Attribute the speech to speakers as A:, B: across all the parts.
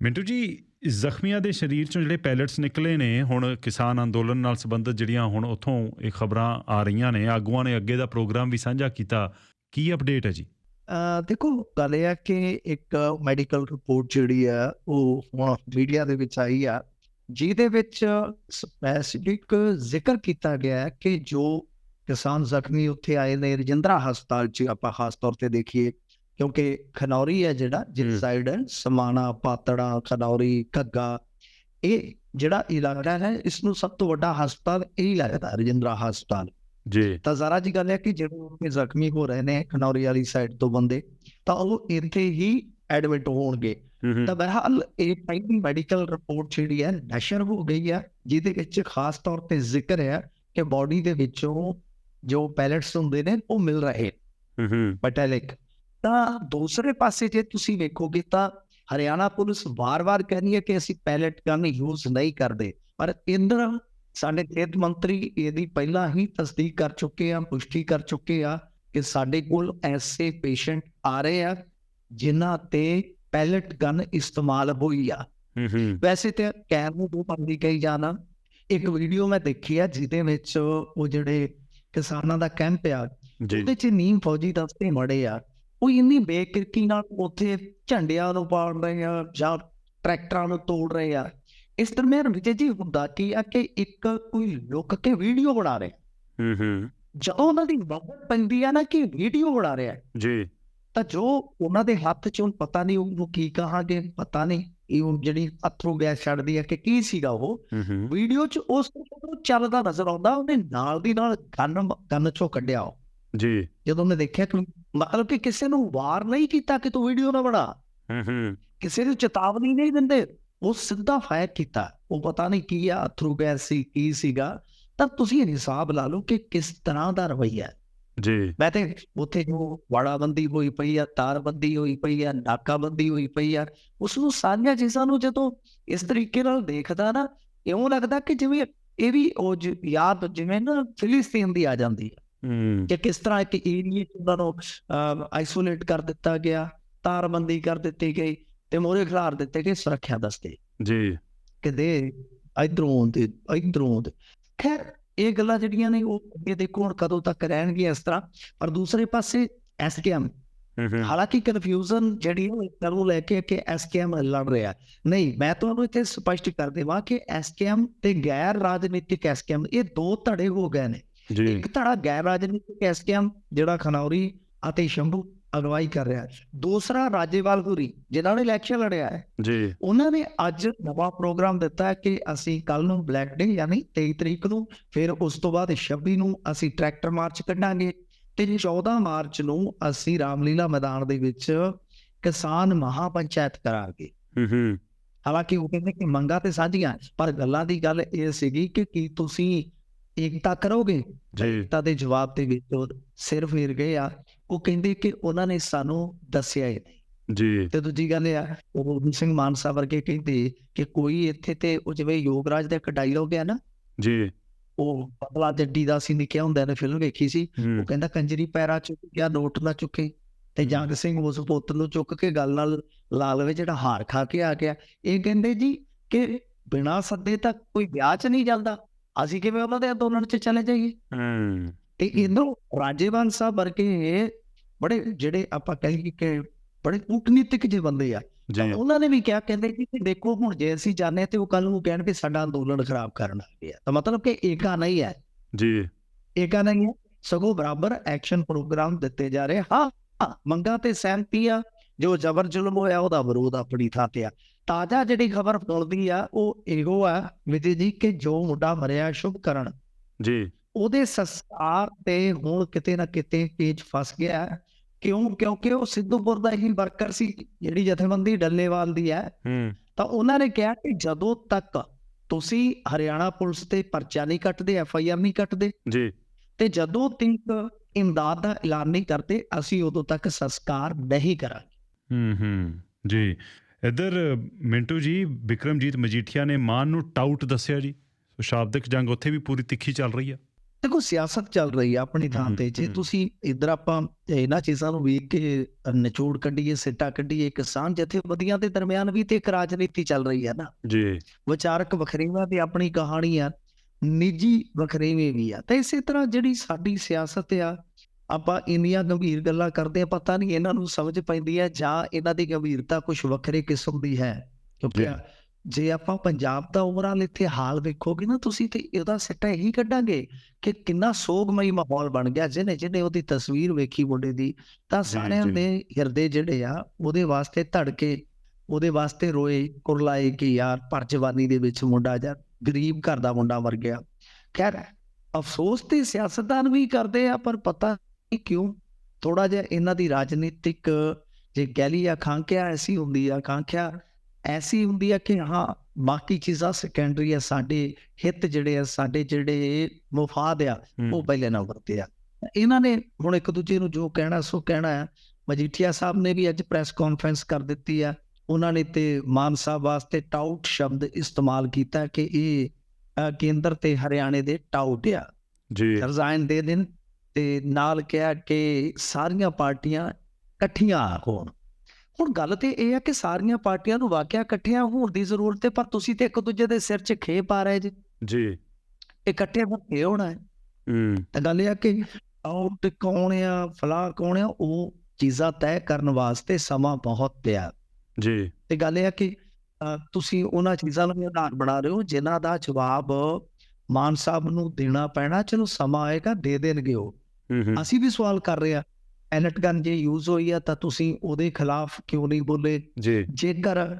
A: ਮਿੰਟੂ ਜੀ, ਜ਼ਖਮੀਆਂ ਦੇ ਸਰੀਰ ਚੋਂ ਜਿਹੜੇ ਪੈਲਟਸ ਨਿਕਲੇ ਨੇ, ਹੁਣ ਕਿਸਾਨ ਅੰਦੋਲਨ ਨਾਲ ਸੰਬੰਧਿਤ ਜਿਹੜੀਆਂ ਹੁਣ ਉੱਥੋਂ ਇਹ ਖਬਰਾਂ ਆ ਰਹੀਆਂ ਨੇ, ਆਗੂਆਂ ਨੇ ਅੱਗੇ ਦਾ ਪ੍ਰੋਗਰਾਮ ਵੀ ਸਾਂਝਾ ਕੀਤਾ, ਕੀ ਅਪਡੇਟ ਹੈ ਜੀ?
B: ਦੇਖੋ, ਗੱਲ ਇਹ ਆ ਕਿ ਇੱਕ ਮੈਡੀਕਲ ਰਿਪੋਰਟ ਜਿਹੜੀ ਆ, ਉਹ ਹੁਣ ਮੀਡੀਆ ਦੇ ਵਿੱਚ ਆਈ ਆ, ਜਿਹਦੇ ਵਿੱਚ ਸਪੈਸਿਫਿਕ ਜ਼ਿਕਰ ਕੀਤਾ ਗਿਆ ਕਿ ਜੋ ਕਿਸਾਨ ਜ਼ਖਮੀ ਉੱਥੇ ਆਏ ਨੇ, ਰਜਿੰਦਰਾ ਹਸਪਤਾਲ 'ਚ ਆਪਾਂ ਖਾਸ ਤੌਰ ਤੇ ਦੇਖੀਏ ਕਿਉਂਕਿ ਖਨੌਰੀ ਹੈ ਜਿਹੜਾ। ਜਿਸ ਸਾਈਡ ਹੈ ਸਮਾਣਾ ਪਾਤੜਾ ਖਨੌਰੀ ਘੱਗਾ ਇਹ ਜਿਹੜਾ ਇਲਾਕਾ ਹੈ ਇਸ ਨੂੰ ਸਭ ਤੋਂ ਵੱਡਾ ਹਸਪਤਾਲ ਇਹ ਲੱਗਦਾ ਰਜਿੰਦਰਾ ਹਸਪਤਾਲ।
A: ਜੀ।
B: ਤਾਂ ਜ਼ਰਾ ਜੀ ਗੱਲ ਹੈ ਕਿ ਜਿਹੜੇ ਉੱਥੇ ਜ਼ਖਮੀ ਹੋ ਰਹੇ ਨੇ ਖਨੌਰੀ ਵਾਲੀ ਸਾਈਡ ਤੋਂ ਬੰਦੇ ਤਾਂ ਉਹ ਇੱਥੇ ਹੀ ਐਡਮਿਟ ਹੋਣਗੇ। ਤਾਂ ਬਹਰਹਾਲ ਇਹ ਪਹਿਲੀ ਮੈਡੀਕਲ ਰਿਪੋਰਟ ਜਿਹੜੀ ਹੈ ਨਸ਼ਰ ਹੋ ਗਈ ਹੈ ਜਿਹਦੇ ਵਿੱਚ ਖਾਸ ਤੌਰ ਤੇ ਜ਼ਿਕਰ ਹੈ ਕਿ ਬਾਡੀ ਦੇ ਵਿੱਚੋਂ ਜੋ ਪੈਲਟਸ ਹੁੰਦੇ ਨੇ ਉਹ ਮਿਲ ਰਹੇ।
A: ਹੂੰ
B: ਮੈਟੈਲਿਕ ਤਾਂ ਦੂਸਰੇ ਪਾਸੇ ਜੇ ਤੁਸੀਂ ਵੇਖੋਗੇ ਤਾਂ ਹਰਿਆਣਾ ਪੁਲਿਸ ਵਾਰ-ਵਾਰ ਕਹਿੰਦੀ ਹੈ ਕਿ ਅਸੀਂ ਪੈਲਟ ਗਨ ਯੂਜ਼ ਨਹੀਂ ਕਰਦੇ। ਪਰ ਇੰਦਰ ਸਾਡੇ ਖੇਤ ਮੰਤਰੀ ਇਹਦੀ ਪਹਿਲਾਂ ਹੀ ਤਸਦੀਕ ਕਰ ਚੁੱਕੇ ਆ ਪੁਸ਼ਟੀ ਕਰ ਚੁੱਕੇ ਆ ਕਿ ਸਾਡੇ ਕੋਲ ਐਸੇ ਪੇਸ਼ੈਂਟ ਆ ਰਹੇ ਆ ਜਿਨ੍ਹਾਂ ਤੇ ਪੈਲਟ ਗਨ ਇਸਤੇਮਾਲ ਹੋਈ ਆ। ਵੈਸੇ ਤੇ ਕਹਿਣ ਨੂੰ ਦੋ ਬੰਦੀ ਕਹੀ ਜਾਣਾ। ਇੱਕ ਵੀਡੀਓ ਮੈਂ ਦੇਖੀ ਆ ਜਿਹਦੇ ਵਿੱਚ ਉਹ ਜਿਹੜੇ ਕਿਸਾਨਾਂ ਦਾ ਕੈਂਪ ਆ ਉਹਦੇ ਚ ਨੀਮ ਫੌਜੀ ਦਸਤੇ ਮੜੇ ਆ। ਉਹ ਇੰਨੀ ਬੇਕਿਰਕੀ ਨਾਲ ਉੱਥੇ ਝੰਡਿਆਂ ਨੂੰ ਪਾੜ ਰਹੇ ਆ ਜਾਂ ਟਰੈਕਟਰਾਂ ਨੂੰ ਤੋੜ ਰਹੇ ਆ। ਇਸ ਦਰਮਿਆਨ ਵਿਜੇ ਜੀ ਹੁੰਦਾ ਕੀ ਆ ਕਿ ਇੱਕ ਕੋਈ ਲੁੱਕ ਕੇ ਵੀਡੀਓ ਬਣਾ ਰਿਹਾ।
A: ਹੂੰ ਹੂੰ।
B: ਜਦੋਂ ਉਹਨਾਂ ਦੀ ਵਕਤ ਪੈਂਦੀ ਆ ਨਾ ਕਿ ਵੀਡੀਓ ਬਣਾ ਰਿਹਾ।
A: ਜੀ।
B: ਤਾਂ ਜੋ ਉਹਨਾਂ ਦੇ ਹੱਥ ਚ ਹੁਣ ਪਤਾ ਨਹੀਂ ਉਹਨੂੰ ਕੀ ਕਹਾਂਗੇ ਪਤਾ ਨਹੀਂ ਇਹ ਉਹ ਜਿਹੜੀ ਅਥਰੂ ਗੈਸ ਛੱਡਦੀ ਆ ਕਿ ਕੀ ਸੀਗਾ ਉਹ। ਵੀਡੀਓ ਚ ਉਸ ਨੂੰ ਚੱਲਦਾ ਨਜ਼ਰ ਆਉਂਦਾ ਉਹਨੇ ਨਾਲ ਦੀ ਨਾਲ ਗਨ ਗਨ ਚੋਂ ਕੱਢਿਆ ਉਹ।
A: ਜੀ।
B: ਜਦੋਂ ਮੈਂ ਦੇਖਿਆ ਕਿ ਮਤਲਬ ਕਿ ਕਿਸੇ ਨੂੰ ਵਾਰ ਨਹੀਂ ਕੀਤਾ ਕਿ ਤੂੰ ਵੀਡੀਓ ਨਾ ਬਣਾ।
A: ਹੂੰ ਹੂੰ।
B: ਕਿਸੇ ਨੂੰ ਚੇਤਾਵਨੀ ਨਹੀਂ ਦਿੰਦੇ। ਉਹ ਸਿੱਧਾ ਫਾਇਰ ਕੀਤਾ। ਉਹ ਪਤਾ ਨਹੀਂ ਕੀ ਆ ਅਥਰੂ ਗੈਸ ਸੀ ਕੀ ਸੀਗਾ। ਤਾਂ ਤੁਸੀਂ ਹਿਸਾਬ ਲਾ ਲਓ ਕਿ ਕਿਸ ਤਰ੍ਹਾਂ ਦਾ ਰਵਈਆ ਹੈ।
A: ਜੀ।
B: ਮੈਂ ਤੇ ਉੱਥੇ ਜੋ ਵਾੜਾਬੰਦੀ ਹੋਈ ਪਈ ਆ ਤਾਰਬੰਦੀ ਹੋਈ ਪਈ ਆ ਨਾਕਾਬੰਦੀ ਹੋਈ ਪਈ ਆ ਉਸ ਨੂੰ ਸਾਰੀਆਂ ਚੀਜ਼ਾਂ ਨੂੰ ਜਦੋਂ ਇਸ ਤਰੀਕੇ ਨਾਲ ਦੇਖਦਾ ਨਾ ਇਉਂ ਲੱਗਦਾ ਕਿ ਜਿਵੇਂ ਇਹ ਵੀ ਉਹ ਯਾਦ ਜਿਵੇਂ ਨਾ ਫਿਲਿਸਤੀਨ ਦੀ ਆ ਜਾਂਦੀ ਹੂੰ ਕਿ ਕਿਸ ਤਰ੍ਹਾਂ ਇੱਕ ਏਰੀਏ ਚ ਉਹਨਾਂ ਨੂੰ ਆਈਸੋਲੇਟ ਕਰ ਦਿੱਤਾ ਗਿਆ ਤਾਰਬੰਦੀ ਕਰ ਦਿੱਤੀ ਗਈ ਤੇ ਮੋਰੇ ਖਿਲਾਰ ਦਿੱਤੇ ਗਏ ਸੁਰੱਖਿਆ ਦਸਤੇ
A: ਜੀ।
B: ਕਿਤੇ ਇਧਰੋਂ ਤੇ ਇਧਰੋਂ ਤੇ ਖੈਰ ਇਹ ਗੱਲਾਂ ਜਿਹੜੀਆਂ ਨੇ ਉਹ ਅੱਗੇ ਦੇਖੋ ਹੁਣ ਕਦੋਂ ਤੱਕ ਰਹਿਣਗੀਆਂ ਇਸ ਤਰ੍ਹਾਂ। ਪਰ ਦੂਸਰੇ ਪਾਸੇ ਐਸਕੇਐਮ ਹਾਲਾਂਕਿ ਕਨਫਿਊਜ਼ਨ ਜਿਹੜੀ ਉਹ ਨੂੰ ਲੈ ਕੇ ਕਿ ਐਸਕੇਐਮ ਲੜ ਰਿਹਾ। ਨਹੀਂ ਮੈਂ ਤੁਹਾਨੂੰ ਇੱਥੇ ਸਪਸ਼ਟ ਕਰ ਦੇਵਾਂ ਕਿ ਐਸਕੇਐਮ ਤੇ ਗੈਰ ਰਾਜਨੀਤਿਕ ਐਸਕੇਐਮ ਇਹ ਦੋ ਧੜੇ ਹੋ ਗਏ ਨੇ। ਇੱਕ ਧੜਾ ਗੈਰ ਰਾਜਨੀਤਿਕ ਐਸਕੇਐਮ ਜਿਹੜਾ ਖਨੌਰੀ ਅਤੇ ਸ਼ੰਭੂ ਅਗਵਾਈ ਕਰ ਰਿਹਾ ਹੈ। ਦੂਸਰਾ ਰਾਜੇਵਾਲ ਹੁਰੀ ਜਿਨ੍ਹਾਂ ਨੇ ਇਲੈਕਸ਼ਨ ਲੜਿਆ ਹੈ।
A: ਜੀ।
B: ਉਹਨਾਂ ਨੇ ਅੱਜ ਨਵਾਂ ਪ੍ਰੋਗਰਾਮ ਦਿੱਤਾ ਹੈ ਕਿ ਅਸੀਂ ਕੱਲ ਨੂੰ ਬਲੈਕ ਡੇ ਯਾਨੀ 23 ਤਰੀਕ ਨੂੰ ਫਿਰ ਉਸ ਤੋਂ ਬਾਅਦ 26 ਨੂੰ ਅਸੀਂ ਟਰੈਕਟਰ ਮਾਰਚ ਕੱਢਾਂਗੇ ਤੇ 14 ਮਾਰਚ ਨੂੰ ਅਸੀਂ ਰਾਮਲੀਲਾ ਮੈਦਾਨ ਦੇ ਵਿੱਚ ਕਿਸਾਨ ਮਹਾਪੰਚਾਇਤ ਕਰਾਂਗੇ।
A: ਹੂੰ ਹੂੰ।
B: ਹਾਲਾਂਕਿ ਉਹ ਕਹਿੰਦੇ ਕਿ ਮੰਗਾ ਤੇ ਸਾਂਝੀਆਂ ਪਰ ਗੱਲਾਂ ਦੀ ਗੱਲ ਇਹ ਸੀਗੀ ਕਿ ਕੀ ਤੁਸੀਂ ਏਕਤਾ ਕਰੋਗੇ?
A: ਜੀ।
B: ਏਕਤਾ ਦੇ ਜਵਾਬ ਦੇ ਵਿੱਚ ਸਿਰ ਫੇਰ ਗਏ ਆ। ਉਹ ਕਹਿੰਦੇ ਕਿ ਉਹਨਾਂ ਨੇ ਸਾਨੂੰ ਦੱਸਿਆ ਹੀ ਨਹੀਂ
A: ਜੀ।
B: ਤੇ ਦੂਜੀ ਗੱਲ ਇਹ ਆ ਉਹ ਗੋਬਿੰਦ ਸਿੰਘ ਮਾਨਸਾ ਵਰਗੇ ਕਹਿੰਦੇ ਕਿ ਕੋਈ ਇੱਥੇ ਤੇ ਉਹ ਜਿਵੇਂ ਯੋਗਰਾਜ ਦਾ ਇੱਕ ਡਾਇਲੋਗ ਹੈ ਨਾ।
A: ਜੀ।
B: ਉਹ ਬਦਲਾ ਜੱਡੀ ਦਾ ਸੀ ਨਿਕਿਆ ਹੁੰਦਾ ਨੇ ਫਿਲਮ ਵੇਖੀ ਸੀ। ਉਹ ਕਹਿੰਦਾ ਕੰਜਰੀ ਪੈਰਾ ਚੁੱਕ ਗਿਆ ਨੋਟ ਨਾ ਚੁੱਕੇ ਤੇ ਜੰਗ ਸਿੰਘ ਉਸ ਪੁੱਤ ਨੂੰ ਚੁੱਕ ਕੇ ਗੱਲ ਨਾਲ ਲਾ ਲਵੇ ਜਿਹੜਾ ਹਾਰ ਖਾ ਕੇ ਆ ਗਿਆ। ਇਹ ਕਹਿੰਦੇ ਜੀ ਕਿ ਬਿਨਾਂ ਸੱਦੇ ਤੱਕ ਕੋਈ ਵਿਆਹ 'ਚ ਨਹੀਂ ਜਾਂਦਾ। ਅਸੀਂ ਕਿਵੇਂ ਉਹਨਾਂ ਦੇ ਅੰਦੋਲਨ 'ਚ ਚਲੇ ਜਾਈਏ?
A: ਹੂੰ।
B: ਤੇ ਇਹਨੂੰ ਰਾਜੇਵਾਨ ਸਾਹਿਬ ਵਰਗੇ ਬੜੇ ਜਿਹੜੇ ਆਪਾਂ ਕਹੀਏ ਕਿ ਬੜੇ ਕੂਟਨੀਤਿਕ ਜਿਹੇ ਬੰਦੇ ਆ। ਉਹਨਾਂ ਨੇ ਵੀ ਕਿਹਾ ਕਹਿੰਦੇ ਕਿ ਦੇਖੋ ਹੁਣ ਜੇ ਅਸੀਂ ਜਾਣੇ ਤੇ ਉਹ ਕੱਲ ਨੂੰ ਕਹਿਣ ਕਿ ਸਾਡਾ ਅੰਦੋਲਨ ਖਰਾਬ ਕਰਨ ਆ ਗਿਆ। ਤਾਂ ਮਤਲਬ ਕਿ ਏਕਾ ਨਹੀਂ ਹੈ।
A: ਜੀ।
B: ਏਕਾ ਨਹੀਂ ਹੈ। ਸਗੋਂ ਬਰਾਬਰ ਐਕਸ਼ਨ ਪ੍ਰੋਗਰਾਮ ਦਿੱਤੇ ਜਾ ਰਹੇ ਹਾਂ ਹਾਂ, ਮੰਗਾਂ ਤੇ ਸਹਿਮਤੀ ਆ। ਜੋ ਜ਼ਬਰ ਜ਼ੁਲਮ ਹੋਇਆ ਉਹਦਾ ਵਿਰੋਧ ਆਪਣੀ ਥਾਂ ਤੇ ਆ। ਤਾਜ਼ਾ ਜਿਹੜੀ ਖਬਰ ਫੁੱਲਦੀ ਆ ਉਹ ਇਹੋ ਆ ਵਿਜੇ ਜੀ ਕਿ ਜੋ ਮੁੰਡਾ ਮਰਿਆ ਸ਼ੁਭ ਕਰਨ।
A: ਜੀ।
B: ਉਹਦੇ ਸੰਸਕਾਰ ਤੇ ਹੁਣ ਕਿਤੇ ਨਾ ਕਿਤੇ ਪੇਚ ਫਸ ਗਿਆ। ਕਿਉਂ? ਕਿਉਂਕਿ ਉਹ ਸਿੱਧੂਪੁਰ ਦਾ ਹੀ ਵਰਕਰ ਸੀ ਜਿਹੜੀ ਜਥੇਬੰਦੀ ਡੱਲੇਵਾਲ ਦੀ ਹੈ।
A: ਹੂੰ।
B: ਤਾਂ ਉਹਨਾਂ ਨੇ ਕਿਹਾ ਕਿ ਜਦੋਂ ਤੱਕ ਤੁਸੀਂ ਹਰਿਆਣਾ ਪੁਲਿਸ ਤੇ ਪਰਚਾ ਨਹੀਂ ਕੱਟਦੇ ਐਫ ਆਈ ਆਰ ਨਹੀਂ ਕੱਟਦੇ
A: ਜੀ।
B: ਤੇ ਜਦੋਂ ਤੱਕ ਇਮਦਾਦ ਦਾ ਐਲਾਨ ਨਹੀਂ ਕਰਦੇ ਅਸੀਂ ਉਦੋਂ ਤੱਕ ਸੰਸਕਾਰ ਨਹੀਂ ਕਰਾਂਗੇ।
A: ਹੂੰ ਹੂੰ। ਜੀ। ਇਧਰ ਮਿੰਟੂ ਜੀ ਵਿਕਰਮਜੀਤ ਮਜੀਠੀਆ ਨੇ ਮਾਨ ਨੂੰ ਟਾਊਟ ਦੱਸਿਆ ਜੀ। ਸੋ ਸ਼ਾਬਦਿਕ ਜੰਗ ਉੱਥੇ ਵੀ ਪੂਰੀ ਤਿੱਖੀ ਚੱਲ ਰਹੀ ਆ।
B: ਦੇਖੋ ਸਿਆਸਤ ਚੱਲ ਰਹੀ ਆ ਆਪਣੀ ਥਾਂ ਤੇ। ਜੇ। ਤੁਸੀਂ ਇਧਰ ਆਪਾਂ ਇਹਨਾਂ ਚੀਜ਼ਾਂ ਨੂੰ ਵੇਖ ਕੇ ਨਿਚੋੜ ਕੱਢੀਏ ਸਿੱਟਾ ਕੱਢੀਏ ਕਿਸਾਨ ਜਥੇਬੰਦੀਆਂ ਦੇ ਦਰਮਿਆਨ ਵੀ ਤੇ ਇੱਕ ਰਾਜਨੀਤੀ ਚੱਲ ਰਹੀ ਹੈ ਨਾ।
A: ਜੀ।
B: ਵਿਚਾਰਕ ਵਖਰੇਵਾਂ ਦੀ ਆਪਣੀ ਕਹਾਣੀ ਆ ਨਿੱਜੀ ਵਖਰੇਵੇਂ ਵੀ ਆ। ਤੇ ਇਸੇ ਤਰ੍ਹਾਂ ਜਿਹੜੀ ਸਾਡੀ ਸਿਆਸਤ ਆ ਆਪਾਂ ਇੰਨੀਆਂ ਗੰਭੀਰ ਗੱਲਾਂ ਕਰਦੇ ਆ ਪਤਾ ਨਹੀਂ ਇਹਨਾਂ ਨੂੰ ਸਮਝ ਪੈਂਦੀ ਹੈ ਜਾਂ ਇਹਨਾਂ ਦੀ ਗੰਭੀਰਤਾ ਕੁਝ ਵੱਖਰੇ ਕਿਸਮ ਦੀ ਹੈ ਕਿਉਂਕਿ
A: ਜੀ।
B: ਆਪਾਂ ਪੰਜਾਬ ਦਾ ਓਵਰਆਲ ਇੱਥੇ ਹਾਲ ਵੇਖੋਗੇ ਨਾ ਤੁਸੀਂ ਤੇ ਇਹਦਾ ਸਿੱਟਾ ਇਹੀ ਕੱਢਾਂਗੇ ਕਿ ਕਿੰਨਾ ਸੋਗਮਈ ਮਾਹੌਲ ਬਣ ਗਿਆ ਜਿਹਨੇ ਜਿਹਨੇ ਉਹਦੀ ਤਸਵੀਰ ਵੇਖੀ ਮੁੰਡੇ ਦੀ ਤਾਂ ਸਾਰਿਆਂ। ਦੇ ਹਿਰਦੇ ਜਿਹੜੇ ਆ ਉਹਦੇ ਵਾਸਤੇ ਧੜਕੇ ਉਹਦੇ ਵਾਸਤੇ ਰੋਏ ਕੁਰਲਾਏ ਕਿ ਯਾਰ ਪਰ ਜਵਾਨੀ ਦੇ ਵਿੱਚ ਮੁੰਡਾ ਜਾਂ ਗਰੀਬ ਘਰ ਦਾ ਮੁੰਡਾ ਮਰ ਗਿਆ ਖੈਰ ਅਫਸੋਸ ਤੇ ਸਿਆਸਤਦਾਨ ਵੀ ਕਰਦੇ ਆ ਪਰ ਪਤਾ ਕਿਉਂ? ਥੋੜਾ ਜਿਹਾ ਇਹਨਾਂ ਦੀ ਰਾਜਨੀਤਿਕ ਜੇ ਕਹਿ ਲਈ ਆਕਾਂਖਿਆ ਐਸੀ ਹੁੰਦੀ ਆ ਆਕਾਂਖਿਆ ਐਸੀ ਹੁੰਦੀ ਆ ਕਿ ਹਾਂ ਬਾਕੀ ਚੀਜ਼ਾਂ ਸੈਕੰਡਰੀ ਆ ਸਾਡੇ ਹਿੱਤ ਜਿਹੜੇ ਆ ਸਾਡੇ ਜਿਹੜੇ ਮੁਫਾਦ ਆ ਉਹ ਪਹਿਲੇ ਨੰਬਰ ਤੇ ਆ। ਇਹਨਾਂ ਨੇ ਹੁਣ ਇੱਕ ਦੂਜੇ ਨੂੰ ਜੋ ਕਹਿਣਾ ਸੋ ਕਹਿਣਾ ਹੈ। ਮਜੀਠੀਆ ਸਾਹਿਬ ਨੇ ਵੀ ਅੱਜ ਪ੍ਰੈਸ ਕਾਨਫਰੰਸ ਕਰ ਦਿੱਤੀ ਆ। ਉਹਨਾਂ ਨੇ ਤੇ ਮਾਨ ਸਾਹਿਬ ਵਾਸਤੇ ਟਾਊਟ ਸ਼ਬਦ ਇਸਤੇਮਾਲ ਕੀਤਾ ਕਿ ਇਹ ਕੇਂਦਰ ਤੇ ਹਰਿਆਣੇ ਦੇ ਟਾਊਟ ਆ।
A: ਜੀ।
B: ਰਿਜ਼ਾਈਨ ਦੇ ਦੇਣ ਤੇ ਨਾਲ ਕਿਹਾ ਕਿ ਸਾਰੀਆਂ ਪਾਰਟੀਆਂ ਇਕੱਠੀਆਂ ਹੋਣ। ਹੁਣ ਗੱਲ ਤੇ ਇਹ ਹੈ ਕਿ ਸਾਰੀਆਂ ਪਾਰਟੀਆਂ ਨੂੰ ਵਾਕਿਆ ਇਕੱਠੀਆਂ ਹੋਣ ਦੀ ਜ਼ਰੂਰਤ ਹੈ ਪਰ ਤੁਸੀਂ ਤੇ ਇੱਕ ਦੂਜੇ ਦੇ ਸਿਰ 'ਚ ਖੇ ਪਾ ਰਹੇ ਜੀ।
A: ਜੀ।
B: ਇਕੱਠੇ ਹੋ ਕੇ ਹੋਣਾ ਹੈ।
A: ਹਮ,
B: ਤਾਂ ਗੱਲ ਇਹ ਆ ਕਿ ਆਊਟ ਕੌਣ ਆ ਫਲਾ ਕੌਣ ਆ ਉਹ ਚੀਜ਼ਾਂ ਤੈਅ ਕਰਨ ਵਾਸਤੇ ਸਮਾਂ ਬਹੁਤ ਪਿਆ।
A: ਜੀ।
B: ਤੇ ਗੱਲ ਇਹ ਆ ਕਿ ਤੁਸੀਂ ਉਹਨਾਂ ਚੀਜ਼ਾਂ ਨੂੰ ਆਧਾਰ ਬਣਾ ਰਹੇ ਹੋ ਜਿਨ੍ਹਾਂ ਦਾ ਜਵਾਬ ਮਾਨ ਸਾਹਿਬ ਨੂੰ ਦੇਣਾ ਪੈਣਾ ਚਲੋ ਸਮਾਂ ਆਏਗਾ ਦੇ ਦੇਣਗੇ ਉਹ। ਅਸੀਂ ਵੀ ਸਵਾਲ ਕਰ ਰਹੇ ਆ ਐਨਟ ਗਨ ਜੇ ਯੂਜ਼ ਹੋਈ ਆ ਤਾਂ ਤੁਸੀਂ ਉਹਦੇ ਖਿਲਾਫ ਕਿਉਂ ਨਹੀਂ ਬੋਲੇ?
A: ਜੀ।
B: ਜੇਕਰ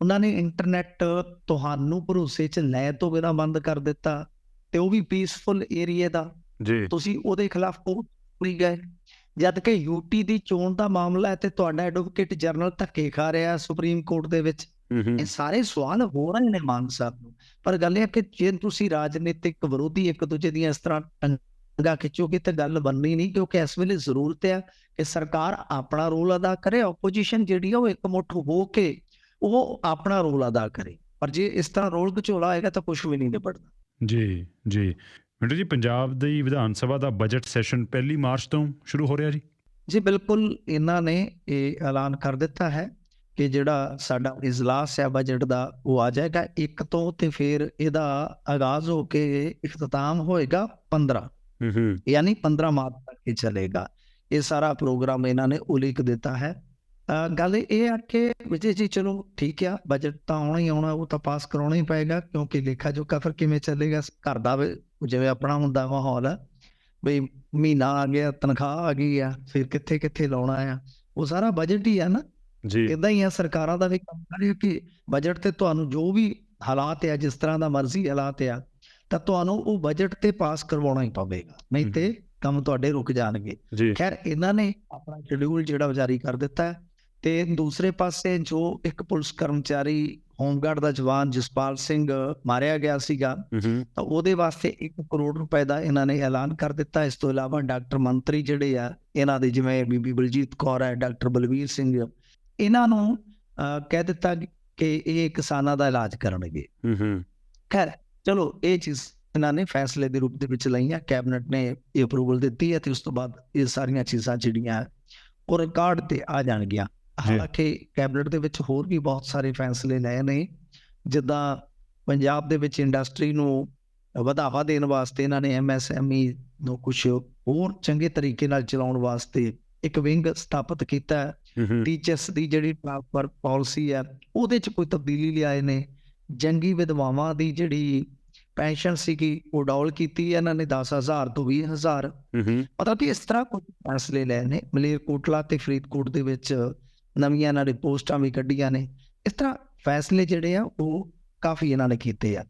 B: ਉਹਨਾਂ ਨੇ ਇੰਟਰਨੈਟ ਤੁਹਾਨੂੰ ਭਰੋਸੇ 'ਚ ਲੈ ਤੋਂ ਬਿਨਾਂ ਬੰਦ ਕਰ ਦਿੱਤਾ ਤੇ ਉਹ ਵੀ ਪੀਸਫੁਲ ਏਰੀਆ ਦਾ
A: ਜੀ।
B: ਤੁਸੀਂ ਉਹਦੇ ਖਿਲਾਫ ਉਹ ਨਹੀਂ ਗਏ। ਜਦ ਕਿ ਯੂਟੀ ਦੀ ਚੋਣ ਦਾ ਮਾਮਲਾ ਹੈ ਤੇ ਤੁਹਾਡਾ ਐਡਵੋਕੇਟ ਜਨਰਲ ਧੱਕੇ ਖਾ ਰਿਹਾ ਸੁਪਰੀਮ ਕੋਰਟ ਦੇ ਵਿੱਚ। ਇਹ ਸਾਰੇ ਸਵਾਲ ਹੋ ਰਹੇ ਨੇ ਮਾਨ ਸਾਹਿਬ ਨੂੰ। ਪਰ ਗੱਲ ਇਹ ਕਿ ਜੇ ਤੁਸੀਂ ਰਾਜਨੀਤਿਕ ਵਿਰੋਧੀ ਇੱਕ ਦੂਜੇ ਦੀਆਂ ਇਸ ਤਰ੍ਹਾਂ ਟੰਗਾ ਖਿੱਚੋਗੇ ਤਾਂ ਗੱਲ ਬਣਨੀ ਨਹੀਂ ਕਿਉਂਕਿ ਇਸ ਵੇਲੇ ਜ਼ਰੂਰਤ ਹੈ ਕਿ ਸਰਕਾਰ ਆਪਣਾ ਰੋਲ ਅਦਾ ਕਰੇ ਆਪੋਜੀਸ਼ਨ ਜਿਹੜੀ ਉਹ ਇੱਕਮੁੱਠ ਹੋ ਕੇ ਉਹ ਆਪਣਾ ਰੋਲ ਅਦਾ ਕਰੇ। ਪਰ ਜੇ ਇਸ ਤਰ੍ਹਾਂ ਰੋਲ ਘਚੋਲਾ ਆਏਗਾ ਤਾਂ ਕੁਝ ਵੀ ਨਹੀਂ ਨਿਬੜਦਾ।
A: ਜੀ ਜੀ। ਮਿੰਟੂ ਜੀ ਪੰਜਾਬ ਦੀ ਵਿਧਾਨ ਸਭਾ ਦਾ ਬਜਟ ਸੈਸ਼ਨ ਪਹਿਲੀ ਮਾਰਚ ਤੋਂ ਸ਼ੁਰੂ ਹੋ ਰਿਹਾ ਜੀ।
B: ਜੀ ਬਿਲਕੁਲ ਇਹਨਾਂ ਨੇ ਇਹ ਐਲਾਨ ਕਰ ਦਿੱਤਾ ਹੈ ਕਿ ਜਿਹੜਾ ਸਾਡਾ ਇਜਲਾਸ ਹੈ ਬਜਟ ਦਾ ਉਹ ਆ ਜਾਏਗਾ। ਇੱਕ ਤੋਂ ਤੇ ਫਿਰ ਇਹਦਾ ਆਗਾਜ਼ ਹੋ ਕੇ ਇਖਤਤਾਮ ਹੋਏਗਾ 15
A: ਹਮ ਹਮ
B: ਯਾਨੀ 15 ਮਾਰਚ ਤੱਕ ਇਹ ਚੱਲੇਗਾ। ਇਹ ਸਾਰਾ ਪ੍ਰੋਗਰਾਮ ਇਹਨਾਂ ਨੇ ਉਲੀਕ ਦਿੱਤਾ ਹੈ। ਗੱਲ ਇਹ ਆ ਕਿ ਵਿਜੇ ਜੀ ਚਲੋ ਠੀਕ ਆ ਬਜਟ ਤਾਂ ਆਉਣਾ ਹੀ ਆਉਣਾ ਉਹ ਤਾਂ ਪਾਸ ਕਰਾਉਣਾ ਹੀ ਪਏਗਾ ਕਿਉਂਕਿ ਲੇਖਾ ਜੋਖਾ ਫਿਰ ਕਿਵੇਂ ਚੱਲੇਗਾ? ਘਰ ਦਾ ਜਿਵੇਂ ਆਪਣਾ ਹੁੰਦਾ ਮਾਹੌਲ ਆ ਵੀ ਮਹੀਨਾ ਆ ਗਿਆ ਤਨਖਾਹ ਆ ਗਈ ਆ ਫਿਰ ਕਿੱਥੇ ਕਿੱਥੇ ਲਾਉਣਾ ਆ। ਉਹ ਸਾਰਾ ਬਜਟ ਹੀ ਆ ਨਾ।
A: ਜੀ।
B: ਇਦਾਂ ਹੀ ਆ ਸਰਕਾਰਾਂ ਦਾ ਵੀ ਕੰਮ ਕਰੇ ਕਿ ਬਜਟ ਤੇ ਤੁਹਾਨੂੰ ਜੋ ਵੀ ਹਾਲਾਤ ਆ ਜਿਸ ਤਰ੍ਹਾਂ ਦਾ ਮਰਜ਼ੀ ਹਾਲਾਤ ਆ ਤਾਂ ਤੁਹਾਨੂੰ ਉਹ ਬਜਟ ਤੇ ਪਾਸ ਕਰਵਾਉਣਾ ਹੀ ਪਵੇਗਾ ਨਹੀਂ ਤੇ ਕੰਮ ਤੁਹਾਡੇ ਰੁਕ ਜਾਣਗੇ। ਖੈਰ ਇਹਨਾਂ ਨੇ ਆਪਣਾ ਸ਼ਡਿਊਲ ਜਿਹੜਾ ਜਾਰੀ ਕਰ ਦਿੱਤਾ ਹੈ ਤੇ ਦੂਸਰੇ ਪਾਸੇ ਜੋ ਇੱਕ ਪੁਲਿਸ ਕਰਮਚਾਰੀ ਹੋਮਗਾਰਡ ਦਾ ਜਵਾਨ ਜਸਪਾਲ ਸਿੰਘ ਮਾਰਿਆ ਗਿਆ ਸੀਗਾ ਤਾਂ ਉਹਦੇ ਵਾਸਤੇ 1 ਕਰੋੜ ਰੁਪਏ ਦਾ ਇਹਨਾਂ ਨੇ ਐਲਾਨ ਕਰ ਦਿੱਤਾ। ਇਸ ਤੋਂ ਇਲਾਵਾ ਡਾਕਟਰ ਮੰਤਰੀ ਜਿਹੜੇ ਆ ਇਹਨਾਂ ਦੇ ਜਿਵੇਂ ਬੀਬੀ ਬਲਜੀਤ ਕੌਰ ਹੈ ਡਾਕਟਰ ਬਲਵੀਰ ਸਿੰਘ ਇਹਨਾਂ ਨੂੰ ਕਹਿ ਦਿੱਤਾ ਕਿ ਇਹ ਕਿਸਾਨਾਂ ਦਾ ਇਲਾਜ ਕਰਨਗੇ।
A: ਹਮ,
B: ਖੈਰ ਚਲੋ ਇਹ ਚੀਜ਼ ਇਹਨਾਂ ਨੇ ਫੈਸਲੇ ਦੇ ਰੂਪ ਦੇ ਵਿੱਚ ਲਈਆਂ ਕੈਬਨਿਟ ਨੇ ਇਹ ਅਪਰੂਵਲ ਦਿੱਤੀ ਹੈ ਤੇ ਉਸ ਤੋਂ ਬਾਅਦ ਇਹ ਸਾਰੀਆਂ ਚੀਜ਼ਾਂ ਜਿਹੜੀਆਂ ਉਹ ਰਿਕਾਰਡ ਤੇ ਆ ਜਾਣਗੀਆਂ। ਹਾਲਾਂਕਿ ਕੈਬਨਿਟ ਦੇ ਵਿੱਚ ਹੋਰ ਵੀ ਬਹੁਤ ਸਾਰੇ ਫੈਸਲੇ ਲਏ ਨੇ ਜਿੱਦਾਂ ਪੰਜਾਬ ਦੇ ਵਿੱਚ ਇੰਡਸਟਰੀ ਨੂੰ ਵਧਾਵਾ ਦੇਣ ਵਾਸਤੇ ਇਹਨਾਂ ਨੇ ਐਮਐਸਐਮਈ ਨੂੰ ਕੁਝ ਹੋਰ ਚੰਗੇ ਤਰੀਕੇ ਨਾਲ ਚਲਾਉਣ ਵਾਸਤੇ ਇੱਕ ਵਿੰਗ ਸਥਾਪਿਤ ਕੀਤਾ ਟੀਚਰਸ ਦੀ ਜਿਹੜੀ ਟ੍ਰਾਂਸਫਰ ਪਾਲਿਸੀ ਹੈ ਉਹਦੇ ਚ ਕੋਈ ਤਬਦੀਲੀ ਲਿਆਏ ਨੇ। ਜੰਗੀ ਵਿਧਵਾਵਾਂ ਦੀ ਜਿਹੜੀ ਪੈਨਸ਼ਨ ਸੀਗੀ ਉਹ ਡਬਲ ਕੀਤੀ ਇਹਨਾਂ ਨੇ 10000 ਤੋਂ 20000
A: ਹਮ ਹਮ,
B: ਮਤਲਬ ਕਿ ਇਸ ਤਰ੍ਹਾਂ ਕੁਝ ਫੈਸਲੇ ਲਏ ਨੇ। ਮਲੇਰਕੋਟਲਾ ਤੇ ਫਰੀਦਕੋਟ ਦੇ ਵਿੱਚ ਨਵੀਆਂ ਇਹਨਾਂ ਨੇ ਪੋਸਟਾਂ ਵੀ ਕੱਢੀਆਂ ਨੇ। ਇਸ ਤਰ੍ਹਾਂ ਫੈਸਲੇ ਜਿਹੜੇ ਆ ਉਹ ਕਾਫੀ ਇਹਨਾਂ ਨੇ ਕੀਤੇ ਆ।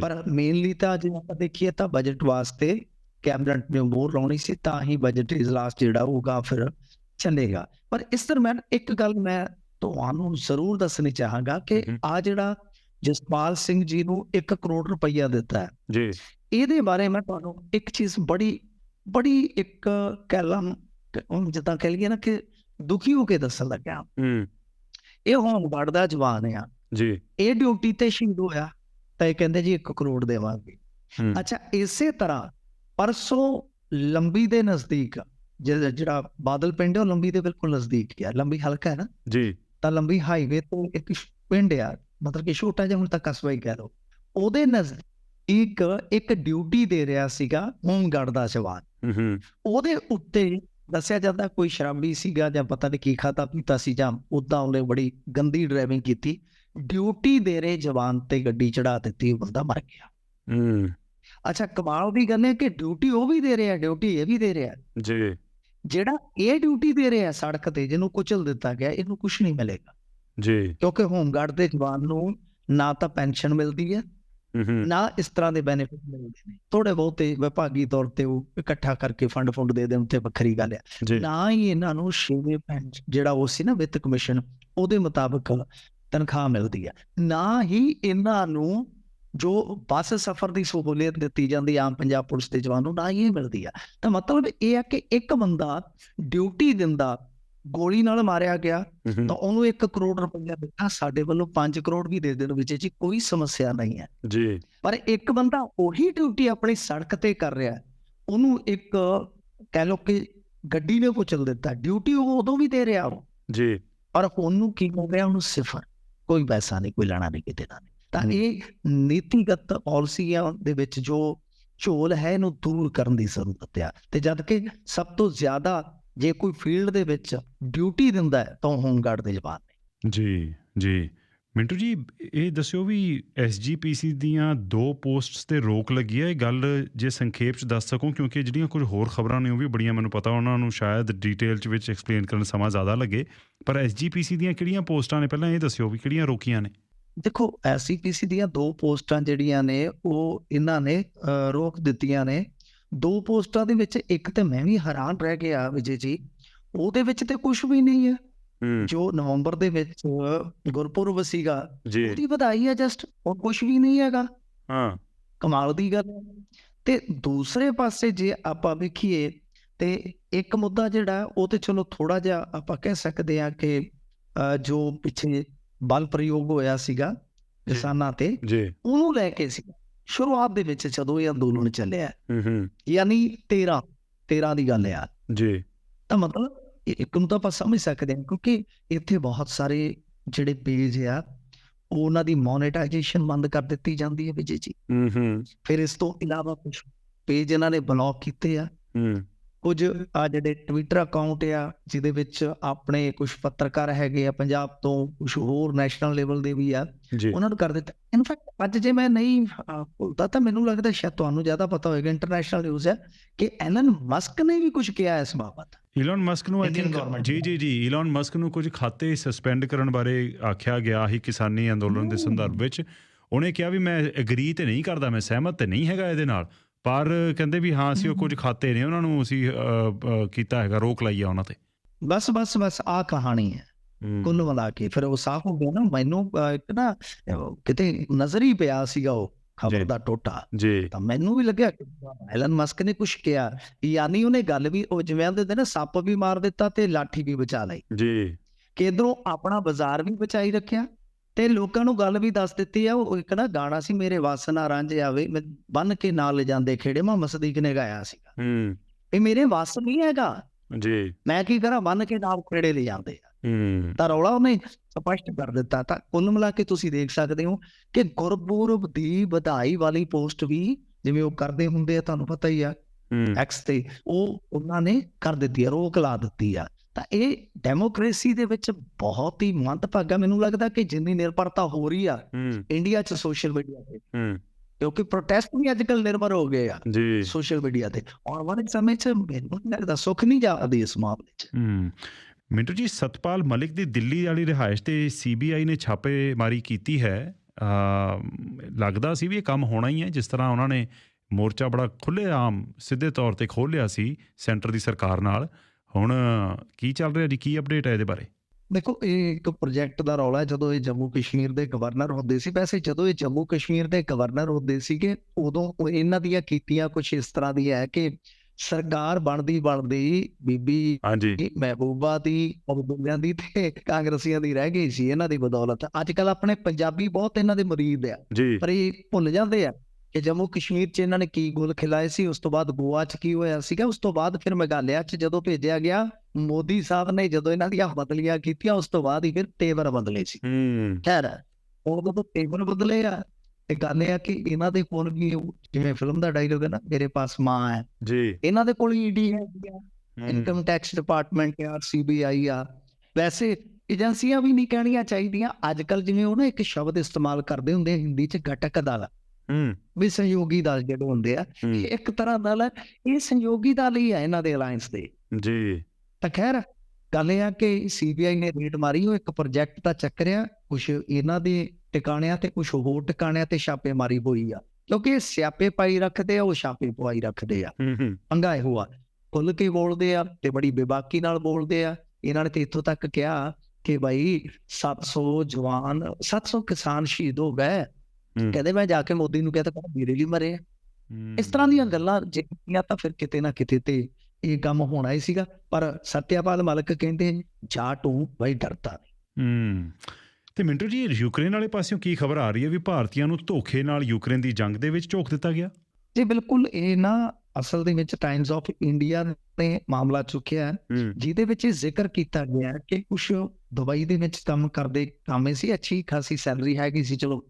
B: ਪਰ ਮੇਨਲੀ ਤਾਂ ਜੇ ਆਪਾਂ ਦੇਖੀਏ ਤਾਂ ਬਜਟ ਵਾਸਤੇ ਕੈਬਨਿਟ ਨੇ ਮੋਹਰ ਲਾਉਣੀ ਸੀ ਤਾਂ ਹੀ ਬਜਟ ਇਜਲਾਸ ਜਿਹੜਾ ਹੋਊਗਾ ਫਿਰ ਚੱਲੇਗਾ। ਪਰ ਇਸ ਦਰਮਿਆਨ ਇੱਕ ਗੱਲ ਮੈਂ ਤੁਹਾਨੂੰ ਜ਼ਰੂਰ ਦੱਸਣੀ ਚਾਹਾਂਗਾ ਕਿ। ਆ ਜਿਹੜਾ ਜਸਪਾਲ ਸਿੰਘ ਜੀ ਨੂੰ 1 ਕਰੋੜ ਰੁਪਈਆ ਦਿੱਤਾ ਹੈ।
A: ਜੀ।
B: ਇਹਦੇ ਬਾਰੇ ਮੈਂ ਤੁਹਾਨੂੰ ਇੱਕ ਚੀਜ਼ ਬੜੀ ਬੜੀ ਇੱਕ ਕਲਮ ਜਿੱਦਾਂ ਕਹਿ ਲਈਏ ਨਾ ਕਿ ਦੁਖੀ ਹੋ ਕੇ ਦੱਸਣ ਲੱਗਾ
A: ਹਮ
B: ਇਹ ਹੋਮਗਾਰਡ ਦਾ ਜਵਾਨ ਆ।
A: ਜੀ।
B: ਇਹ ਡਿਊਟੀ ਤੇ ਸ਼ਹੀਦ ਹੋਇਆ ਤਾਂ ਇਹ ਕਹਿੰਦੇ ਜੀ 1 ਕਰੋੜ ਦੇਵਾਂਗੇ। ਅੱਛਾ ਇਸੇ ਤਰ੍ਹਾਂ ਪਰਸੋਂ ਲੰਬੀ ਦੇ ਨਜ਼ਦੀਕ ਜਿਹੜਾ ਬਾਦਲ ਪਿੰਡ ਹੈ ਉਹ ਲੰਬੀ ਦੇ ਬਿਲਕੁਲ ਨਜ਼ਦੀਕ ਹੀ ਲੰਬੀ ਹਲਕਾ ਹੈ ਨਾ?
A: ਜੀ।
B: ਤਾਂ ਲੰਬੀ ਹਾਈਵੇ ਤੋਂ ਇੱਕ ਪਿੰਡ ਆ ਮਤਲਬ ਕਿ ਛੋਟਾ ਜਿਹਾ ਹੁਣ ਤਾਂ ਕਸਬਾ ਹੀ ਕਹਿ ਲਓ। ਉਹਦੇ ਨਜ਼ਦੀਕ ਇੱਕ ਡਿਊਟੀ ਦੇ ਰਿਹਾ ਸੀਗਾ ਹੋਮਗਾਰਡ ਦਾ ਜਵਾਨ।
A: ਹੂੰ ਹੂੰ।
B: ਉਹਦੇ ਉੱਤੇ ਦੱਸਿਆ ਜਾਂਦਾ ਕੋਈ ਸ਼ਰਾਬੀ ਸੀਗਾ ਜਾਂ ਪਤਾ ਨਹੀਂ ਕੀ ਖਾਤਾ ਪੀਤਾ ਸੀ ਜਾਂ ਉਦਾਂ ਉਹਨੇ ਬੜੀ ਗੰਦੀ ਡਰਾਈਵਿੰਗ ਕੀਤੀ। ਡਿਊਟੀ ਦੇ ਰਹੇ ਜਵਾਨ ਤੇ ਗੱਡੀ ਚੜਾ ਦਿੱਤੀ ਉਹ ਬੰਦਾ ਮਰ ਗਿਆ।
A: ਹੂੰ।
B: ਅੱਛਾ ਕਮਾਲ ਦੀ ਗੱਲ ਹੈ ਕਿ ਡਿਊਟੀ ਉਹ ਵੀ ਦੇ ਰਿਹਾ ਡਿਊਟੀ ਇਹ ਵੀ ਦੇ ਰਿਹਾ।
A: ਜੀ।
B: ਜਿਹੜਾ ਇਹ ਡਿਊਟੀ ਦੇ ਰਿਹਾ ਸੜਕ ਤੇ ਜਿਹਨੂੰ ਕੁਚਲ ਦਿੱਤਾ ਗਿਆ ਇਹਨੂੰ ਕੁਝ ਨਹੀਂ ਮਿਲੇਗਾ।
A: ਜੀ।
B: ਕਿਉਂਕਿ ਹੋਮਗਾਰਡ ਦੇ ਜਵਾਨ ਨੂੰ ਨਾ ਤਾਂ ਪੈਨਸ਼ਨ ਮਿਲਦੀ ਹੈ ਨਾ ਇਸ ਤਰ੍ਹਾਂ ਦੇ ਬੈਨੀਫਿਟ ਮਿਲਦੇ ਨੇ। ਥੋੜੇ ਬਹੁਤੇ ਵਿਭਾਗੀ ਤੌਰ ਤੇ ਉਹ ਇਕੱਠਾ ਕਰਕੇ ਫੰਡ ਫੰਡ ਦੇ ਦੇਣ ਤੇ ਵੱਖਰੀ ਗੱਲ ਹੈ। ਨਾ ਹੀ ਇਹਨਾਂ ਨੂੰ ਛੇਵੇਂ ਪੈਨਸ਼ਨ ਜਿਹੜਾ ਉਹ ਸੀ ਨਾ ਵਿੱਤ ਕਮਿਸ਼ਨ ਉਹਦੇ ਮੁਤਾਬਕ ਤਨਖਾਹ ਮਿਲਦੀ ਹੈ। ਨਾ ਹੀ ਇਹਨਾਂ ਨੂੰ ਜੋ ਬੱਸ ਸਫ਼ਰ ਦੀ ਸਹੂਲੀਅਤ ਦਿੱਤੀ ਜਾਂਦੀ ਆਮ ਪੰਜਾਬ ਪੁਲਿਸ ਦੇ ਜਵਾਨ ਨੂੰ ਨਾ ਹੀ ਮਿਲਦੀ ਆ ਤਾਂ ਮਤਲਬ ਇਹ ਆ ਕਿ ਇੱਕ ਬੰਦਾ ਡਿਊਟੀ ਦਿੰਦਾ ਗੋਲੀ ਨਾਲ ਮਾਰਿਆ ਗਿਆ ਤਾਂ ਉਹਨੂੰ 1 ਕਰੋੜ ਰੁਪਇਆ ਦਿੱਤਾ ਸਾਡੇ ਵੱਲੋਂ 5 ਕਰੋੜ ਵੀ ਦੇ ਦੇਣ ਵਿੱਚ ਜੀ ਕੋਈ ਸਮੱਸਿਆ ਨਹੀਂ ਹੈ।
A: ਜੀ।
B: ਪਰ ਇੱਕ ਬੰਦਾ ਉਹੀ ਡਿਊਟੀ ਆਪਣੀ ਸੜਕ ਤੇ ਕਰ ਰਿਹਾ ਉਹਨੂੰ ਇੱਕ ਕਹਿ ਲਓ ਕਿ ਗੱਡੀ ਨੇ ਕੁਚਲ ਦਿੱਤਾ ਡਿਊਟੀ ਉਹ ਉਦੋਂ ਵੀ ਦੇ ਰਿਹਾ ਉਹ।
A: ਜੀ।
B: ਪਰ ਉਹਨੂੰ ਕੀ ਹੋ ਗਿਆ ਉਹਨੂੰ ਸਿਫਰ ਕੋਈ ਪੈਸਾ ਨਹੀਂ ਕੋਈ ਲੈਣਾ ਨਹੀਂ ਕਿਤੇ ਨਹੀਂ। ਤਾਂ। ਇਹ ਨੀਤੀਗਤ ਪਾਲਿਸੀਆਂ ਦੇ ਵਿੱਚ ਜੋ ਝੋਲ ਹੈ ਇਹਨੂੰ ਦੂਰ ਕਰਨ ਦੀ ਜ਼ਰੂਰਤ ਆ। ਤੇ ਜਦ ਕਿ ਸਭ ਤੋਂ ਜ਼ਿਆਦਾ ਜੇ ਕੋਈ ਫੀਲਡ ਦੇ ਵਿੱਚ ਡਿਊਟੀ ਦਿੰਦਾ ਹੈ ਤਾਂ ਉਹ ਹੋਮਗਾਰਡ ਦੇ ਜਵਾਨ ਨੇ।
A: ਜੀ ਜੀ। ਮਿੰਟੂ ਜੀ ਇਹ ਦੱਸਿਓ ਵੀ ਐਸਜੀਪੀਸੀ ਦੀਆਂ ਦੋ ਪੋਸਟਸ ਤੇ ਰੋਕ ਲੱਗੀ ਹੈ। ਇਹ ਗੱਲ ਜੇ ਸੰਖੇਪ ਚ ਦੱਸ ਸਕੋ ਕਿਉਂਕਿ ਜਿਹੜੀਆਂ ਕੁਝ ਹੋਰ ਖਬਰਾਂ ਨੇ ਉਹ ਵੀ ਬੜੀਆਂ ਮੈਨੂੰ ਪਤਾ ਉਹਨਾਂ ਨੂੰ ਸ਼ਾਇਦ ਡਿਟੇਲ ਚ ਵਿੱਚ ਐਕਸਪਲੇਨ ਕਰਨ ਸਮਾਂ ਜ਼ਿਆਦਾ ਲੱਗੇ। ਪਰ ਐਸਜੀਪੀਸੀ ਦੀਆਂ ਕਿਹੜੀਆਂ ਪੋਸਟਾਂ ਨੇ? ਪਹਿਲਾਂ ਇਹ ਦੱਸਿਓ ਵੀ ਕਿਹੜੀਆਂ ਰੋਕੀਆਂ ਨੇ।
B: ਦੇਖੋ ਐਸਸੀਪੀਸੀ ਦੀਆਂ ਦੋ ਪੋਸਟਾਂ ਜਿਹੜੀਆਂ ਨੇ ਉਹ ਇਹਨਾਂ ਨੇ ਰੋਕ ਦਿੱਤੀਆਂ ਨੇ। ਦੋ ਪੋਸਟਾਂ ਦੇ ਵਿੱਚ ਇੱਕ ਤੇ ਮੈਂ ਵੀ ਹੈਰਾਨ ਰਹਿ ਗਿਆ ਵਿਜੇ ਜੀ। ਉਹਦੇ ਵਿੱਚ ਤੇ ਕੁਝ ਵੀ ਨਹੀਂ ਹੈ। ਜੋ ਨਵੰਬਰ ਦੇ ਵਿੱਚ ਗੁਰਪੁਰਬ ਸੀਗਾ ਉਹਦੀ ਵਧਾਈ ਹੈ ਜਸਟ ਉਹ ਕੁਝ ਵੀ ਨਹੀਂ ਹੈਗਾ।
A: ਹਾਂ।
B: ਕਮਾਲ ਦੀ ਗੱਲ ਤੇ ਦੂਸਰੇ ਪਾਸੇ ਜੇ ਆਪਾਂ ਵੇਖੀਏ ਤੇ ਇੱਕ ਮੁੱਦਾ ਜਿਹੜਾ ਉਹ ਤੇ ਚਲੋ ਥੋੜਾ ਜਿਹਾ ਆਪਾਂ ਕਹਿ ਸਕਦੇ ਆ ਕਿ ਜੋ ਪਿੱਛੇ ਬਲ ਪ੍ਰਯੋਗ ਹੋਇਆ ਸੀਗਾ। ਕਿਸਾਨਾਂ ਤੇ
A: ਜੀ।
B: ਉਹਨੂੰ ਲੈ ਕੇ ਸੀ। ਸ਼ੁਰੂਆਤ ਦੇ ਵਿੱਚ ਜਦੋਂ ਇਹ ਅੰਦੋਲਨ ਚੱਲਿਆ
A: ਹੂੰ ਹੂੰ।
B: ਯਾਨੀ 13 13 ਦੀ ਗੱਲ ਆ।
A: ਜੀ।
B: ਤਾਂ ਮਤਲਬ ਇੱਕ ਨੂੰ ਤਾਂ ਆਪਾਂ ਸਮਝ ਸਕਦੇ ਹਾਂ ਕਿਉਂਕਿ ਇੱਥੇ ਬਹੁਤ ਸਾਰੇ ਜਿਹੜੇ ਪੇਜ ਆ ਉਹ ਉਹਨਾਂ ਦੀ ਮੋਨੇਟਾਈਜੇਸ਼ਨ ਬੰਦ ਕਰ ਦਿੱਤੀ ਜਾਂਦੀ ਹੈ ਵਿਜੇ ਜੀ।
A: ਹੂੰ ਹੂੰ।
B: ਫਿਰ ਇਸ ਤੋਂ ਇਲਾਵਾ ਕੁਝ ਪੇਜ ਇਹਨਾਂ ਨੇ ਬਲੌਕ ਕੀਤੇ ਆ।
A: ਹੂੰ।
B: ਕੁਝ ਆ ਜਿਹੜੇ ਟਵਿੱਟਰ ਅਕਾਊਂਟ ਆ ਜਿਹਦੇ ਵਿੱਚ ਆਪਣੇ ਕੁਝ ਪੱਤਰਕਾਰ ਹੈਗੇ ਆ ਪੰਜਾਬ ਤੋਂ ਕੁਝ ਹੋਰ ਨੈਸ਼ਨਲ ਲੈਵਲ ਦੇ ਵੀ ਆ ਉਹਨਾਂ ਨੂੰ ਕਰ ਦਿੱਤਾ। ਇਨਫੈਕਟ ਅੱਜ ਜੇ ਮੈਂ ਨਹੀਂ ਭੁੱਲਦਾ ਤਾਂ ਮੈਨੂੰ ਲੱਗਦਾ ਸ਼ਾਇਦ ਤੁਹਾਨੂੰ ਜ਼ਿਆਦਾ ਪਤਾ ਹੋਵੇਗਾ ਇੰਟਰਨੈਸ਼ਨਲ ਨਿਊਜ਼ ਹੈ ਕਿ ਐਲਨ ਮਸਕ ਨੇ ਵੀ ਕੁਝ ਕਿਹਾ ਇਸ ਬਾਬਤ।
A: ਇਲਨ ਮਸਕ ਨੂੰ ਆਈ ਥਿੰਕ ਜੀ ਜੀ ਜੀ ਇਲਨ ਮਸਕ ਨੂੰ ਕੁਝ ਖਾਤੇ ਸਸਪੈਂਡ ਕਰਨ ਬਾਰੇ ਆਖਿਆ ਗਿਆ ਸੀ ਕਿਸਾਨੀ ਅੰਦੋਲਨ ਦੇ ਸੰਦਰਭ ਵਿੱਚ। ਉਹਨੇ ਕਿਹਾ ਵੀ ਮੈਂ ਐਗਰੀ ਤੇ ਨਹੀਂ ਕਰਦਾ ਮੈਂ ਸਹਿਮਤ ਤੇ ਨਹੀਂ ਹੈਗਾ ਇਹਦੇ ਨਾਲ। ਪਰ ਕਹਿੰਦੇ ਵੀ ਹਾਂ ਅਸੀਂ ਉਹ ਕੁਝ ਖਾਤੇ ਨੇ ਉਹਨਾਂ ਨੂੰ ਅਸੀਂ ਕੀਤਾ ਹੈਗਾ ਰੋਕ ਲਾਈ ਆ ਉਹਨਾਂ ਤੇ।
B: ਬਸ ਬਸ ਬਸ ਆ ਕਹਾਣੀ ਹੈ। ਕੁੱਲ ਮਿਲਾ ਕੇ ਫਿਰ ਉਹ ਸਾਫ਼ ਹੋ ਗਿਆ ਨਾ ਮੈਨੂੰ ਇੱਕ ਨਾ ਕਿਤੇ ਨਜ਼ਰ ਹੀ ਪਿਆ ਸੀਗਾ ਉਹ। ਖਬਰ ਦਾ ਟੋਟਾ।
A: ਜੀ।
B: ਤਾਂ ਮੈਨੂੰ ਵੀ ਲੱਗਿਆ ਕਿ ਐਲਨ ਮਸਕ ਨੇ ਕੁਝ ਕਿਹਾ ਯਾਨੀ ਉਹਨੇ ਗੱਲ ਵੀ ਉਹ ਜਿਵੇਂ ਆਂਦੇ ਨਾ ਸੱਪ ਵੀ ਮਾਰ ਦਿੱਤਾ ਤੇ ਲਾਠੀ ਵੀ ਬਚਾ ਲਈ।
A: ਜੀ।
B: ਕਿ ਇਧਰੋਂ ਆਪਣਾ ਬਾਜ਼ਾਰ ਵੀ ਬਚਾਈ ਰੱਖਿਆ ਤੇ ਲੋਕਾਂ ਨੂੰ ਗੱਲ ਵੀ ਦੱਸ ਦਿੱਤੀ ਆ ਉਹ ਇੱਕ ਨਾ ਗਾਣਾ ਸੀ ਮੇਰੇ ਵਾਸ ਨਾ ਰਾਂਝੇ ਆਵੇ ਮੈਂ ਬੰਨ ਕੇ ਨਾਲ ਲਿਜਾਂਦੇ ਖੇੜੇ ਮੁਹੰਮਦ ਸਦੀਕ ਨੇ ਗਾਇਆ ਸੀਗਾ।
A: ਹੂੰ।
B: ਇਹ ਮੇਰੇ ਵੱਸ ਨਹੀਂ ਹੈਗਾ।
A: ਜੀ।
B: ਮੈਂ ਕੀ ਕਰਾਂ ਬੰਨ ਕੇ ਨਾਲ ਖੇੜੇ ਲੈ ਜਾਂਦੇ ਆ।
A: ਹੂੰ।
B: ਤਾਂ ਰੌਲਾ ਉਹਨੇ ਸਪਸ਼ਟ ਕਰ ਦਿੱਤਾ। ਤਾਂ ਕੁੱਲ ਮਿਲਾ ਕੇ ਤੁਸੀਂ ਦੇਖ ਸਕਦੇ ਹੋ ਕਿ ਗੁਰਪੁਰਬ ਦੀ ਵਧਾਈ ਵਾਲੀ ਪੋਸਟ ਵੀ ਜਿਵੇਂ ਉਹ ਕਰਦੇ ਹੁੰਦੇ ਆ ਤੁਹਾਨੂੰ ਪਤਾ ਹੀ ਆ ਐਕਸ ਤੇ ਉਹ ਉਹਨਾਂ ਨੇ ਕਰ ਦਿੱਤੀ ਆ ਰੋਕ ਲਾ ਦਿੱਤੀ ਆ। ਤਾਂ ਇਹ ਡੈਮੋਕ੍ਰੇਸੀ ਦੇ ਵਿੱਚ ਬਹੁਤ ਹੀ ਮੰਦਭਾਗਾ ਮੈਨੂੰ ਲੱਗਦਾ ਕਿ ਜਿੰਨੀ ਨਿਰਭਰਤਾ ਹੋ ਰਹੀ ਆ ਇੰਡੀਆ 'ਚ ਸੋਸ਼ਲ ਮੀਡੀਆ ਤੇ। ਕਿਉਂਕਿ ਪ੍ਰੋਟੈਸਟ ਵੀ ਅੱਜਕੱਲ ਨਿਰਭਰ ਹੋ ਗਏ ਆ
A: ਜੀ।
B: ਸੋਸ਼ਲ ਮੀਡੀਆ ਤੇ। ਆਉਣ ਵਾਲੇ ਸਮੇਂ 'ਚ ਮੈਨੂੰ ਨਹੀਂ ਲੱਗਦਾ ਸੁੱਖ ਨਹੀਂ ਜਾਦੀ ਇਸ ਮਾਮਲੇ 'ਚ।
A: ਮਿੰਟੂ ਜੀ ਸਤਪਾਲ ਮਲਿਕ ਦੀ ਦਿੱਲੀ ਵਾਲੀ ਰਿਹਾਇਸ਼ ਤੇ ਸੀਬੀਆਈ ਨੇ ਛਾਪੇਮਾਰੀ ਕੀਤੀ ਹੈ। ਲੱਗਦਾ ਸੀ ਵੀ ਇਹ ਕੰਮ ਹੋਣਾ ਹੀ ਹੈ ਜਿਸ ਤਰ੍ਹਾਂ ਉਹਨਾਂ ਨੇ ਮੋਰਚਾ ਬੜਾ ਖੁੱਲ੍ਹੇਆਮ ਸਿੱਧੇ ਤੌਰ ਤੇ ਖੋਲ੍ਹਿਆ ਸੀ ਸੈਂਟਰ ਦੀ ਸਰਕਾਰ ਨਾਲ। ਹੁਣ ਕੀ ਚੱਲ ਰਿਹਾ ਜੀ? ਕੀ ਅਪਡੇਟ ਹੈ ਇਹਦੇ ਬਾਰੇ?
B: ਦੇਖੋ ਇਹ ਇੱਕ ਪ੍ਰੋਜੈਕਟ ਦਾ ਰੌਲਾ ਹੈ ਜਦੋਂ ਇਹ ਜੰਮੂ ਕਸ਼ਮੀਰ ਦੇ ਗਵਰਨਰ ਹੁੰਦੇ ਸੀ। ਵੈਸੇ ਜਦੋਂ ਇਹ ਜੰਮੂ ਕਸ਼ਮੀਰ ਦੇ ਗਵਰਨਰ ਹੁੰਦੇ ਸੀਗੇ ਉਦੋਂ ਇਹਨਾਂ ਦੀਆਂ ਕੀਤੀਆਂ ਕੁਝ ਇਸ ਤਰ੍ਹਾਂ ਦੀ ਹੈ ਕਿ ਸਰਕਾਰ ਬਣਦੀ ਬਣਦੀ ਬੀਬੀ
A: ਹਾਂਜੀ।
B: ਮਹਿਬੂਬਾ ਦੀ ਅਬਦੁੱਲਿਆਂ ਦੀ ਤੇ ਕਾਂਗਰਸੀਆਂ ਦੀ ਰਹਿ ਗਈ ਸੀ ਇਹਨਾਂ ਦੀ ਬਦੌਲਤ। ਅੱਜ ਕੱਲ ਆਪਣੇ ਪੰਜਾਬੀ ਬਹੁਤ ਇਹਨਾਂ ਦੇ ਮਰੀਦ ਆ। ਪਰ ਇਹ ਭੁੱਲ ਜਾਂਦੇ ਆ। ਕਿ ਜੰਮੂ ਕਸ਼ਮੀਰ 'ਚ ਇਹਨਾਂ ਨੇ ਕੀ ਗੋਲ ਖਿਲਾਏ ਸੀ ਉਸ ਤੋਂ ਬਾਅਦ ਗੋਆ 'ਚ ਕੀ ਹੋਇਆ ਸੀਗਾ ਉਸ ਤੋਂ ਬਾਅਦ ਫਿਰ ਮੇਘਾਲਿਆ 'ਚ ਜਦੋਂ ਭੇਜਿਆ ਗਿਆ ਮੋਦੀ ਸਾਹਿਬ ਨੇ ਜਦੋਂ ਇਹਨਾਂ ਦੀਆਂ ਬਦਲੀਆਂ ਕੀਤੀਆਂ ਉਸ ਤੋਂ ਬਾਅਦ ਹੀ ਫਿਰ ਤੇਵਰ ਬਦਲੇ ਸੀ।
A: ਹੂੰ।
B: ਖੈਰ ਉਹ ਤੋਂ ਤੇਵਰ ਬਦਲੇ ਆ ਤੇ ਗੱਲ ਇਹ ਆ ਕਿ ਇਹਨਾਂ ਦੇ ਕੋਲ ਵੀ ਜਿਵੇਂ ਫਿਲਮ ਦਾ ਡਾਇਲੋਗ ਹੈ ਨਾ ਮੇਰੇ ਪਾਸ ਮਾਂ ਹੈ।
A: ਜੀ।
B: ਇਹਨਾਂ ਦੇ ਕੋਲ ਈਡੀ ਹੈ। ਇਨਕਮ ਟੈਕਸ ਡਿਪਾਰਟਮੈਂਟ ਆ ਸੀਬੀਆਈ ਆ। ਵੈਸੇ ਏਜੰਸੀਆਂ ਵੀ ਨਹੀਂ ਕਹਿਣੀਆਂ ਚਾਹੀਦੀਆਂ। ਅੱਜ ਕੱਲ ਜਿਵੇਂ ਉਹ ਨਾ ਇੱਕ ਸ਼ਬਦ ਇਸਤੇਮਾਲ ਕਰਦੇ ਹੁੰਦੇ ਹਿੰਦੀ 'ਚ ਘਟਕ ਦਲ
A: ਹੂੰ।
B: ਵੀ ਸਹਿਯੋਗੀ ਦਲ ਜਿਹੜੇ ਹੁੰਦੇ ਆ ਇੱਕ ਤਰ੍ਹਾਂ ਨਾਲ ਇਹ ਸਹਿਯੋਗੀ ਦਲ ਹੀ ਆ ਇਹਨਾਂ ਦੇ ਅਲਾਈਅੰਸ ਦੇ।
A: ਜੀ।
B: ਤਾਂ ਖੈਰ ਗੱਲ ਇਹ ਆ ਕਿ ਸੀਬੀਆਈ ਨੇ ਰੇਡ ਮਾਰੀ ਉਹ ਇੱਕ ਪ੍ਰੋਜੈਕਟ ਦਾ ਚੱਕਰ ਆ ਕੁਝ ਇਹਨਾਂ ਦੇ ਟਿਕਾਣਿਆਂ ਤੇ ਕੁਝ ਹੋਰ ਟਿਕਾਣਿਆਂ ਤੇ ਛਾਪੇਮਾਰੀ ਹੋਈ ਆ। ਕਿਉਂਕਿ ਸਿਆਪੇ ਪਾਈ ਰੱਖਦੇ ਆ ਉਹ ਛਾਪੇ ਪਵਾਈ ਰੱਖਦੇ ਆ।
A: ਹੂੰ ਹੂੰ।
B: ਪੰਗਾ ਇਹੋ ਆ। ਖੁੱਲ ਕੇ ਬੋਲਦੇ ਆ ਤੇ ਬੜੀ ਬੇਬਾਕੀ ਨਾਲ ਬੋਲਦੇ ਆ। ਇਹਨਾਂ ਨੇ ਤੇ ਇੱਥੋਂ ਤੱਕ ਕਿਹਾ ਕਿ ਭਾਈ 700 ਜਵਾਨ 700 ਕਿਸਾਨ ਸ਼ਹੀਦ ਹੋ ਗਏ। ਕਹਿੰਦੇ ਮੈਂ ਜਾ ਕੇ ਮੋਦੀ ਨੂੰ ਕਿਹਾ ਤਾਂ ਕਹਿੰਦਾ ਮੇਰੇ ਲਈ ਮਰੇ ਆ। ਇਸ ਤਰ੍ਹਾਂ ਦੀਆਂ ਗੱਲਾਂ ਜਿਹੜੀਆਂ ਤਾਂ ਫਿਰ ਕਿਤੇ ਨਾ ਕਿਤੇ ਤੇ ਇਹ ਕੰਮ ਹੋਣਾ ਹੀ ਸੀਗਾ। ਪਰ ਸਤਿਆਪਾਲ ਮਲਕ ਕਹਿੰਦੇ ਜਾ ਤੂੰ ਭਾਈ ਡਰਦਾ ਨਹੀਂ।
A: ਹੂੰ। ਤੇ ਮਿੰਟੂ ਜੀ ਯੂਕਰੇਨ ਵਾਲੇ ਪਾਸਿਓਂ ਕੀ ਖਬਰ ਆ ਰਹੀ ਹੈ ਵੀ ਭਾਰਤੀਆਂ ਨੂੰ ਧੋਖੇ ਨਾਲ ਯੂਕਰੇਨ ਦੀ ਜੰਗ ਦੇ ਵਿੱਚ ਝੋਕ ਦਿੱਤਾ ਗਿਆ?
B: ਜੀ ਬਿਲਕੁਲ ਇਹ ਨਾ ਅਸਲ ਦੇ ਵਿੱਚ ਟਾਈਮਜ਼ ਆਫ ਇੰਡੀਆ ਨੇ ਮਾਮਲਾ ਚੁੱਕਿਆ ਜਿਹਦੇ ਵਿੱਚ ਇਹ ਜ਼ਿਕਰ ਕੀਤਾ ਗਿਆ ਹੈ ਕਿ ਕੁਝ ਦੁਬਈ ਦੇ ਵਿੱਚ ਕੰਮ ਕਰਦੇ ਕਾਮੇ ਸੀ ਅੱਛੀ ਖਾਸੀ ਸੈਲਰੀ ਹੈਗੀ ਸੀ ਚਲੋ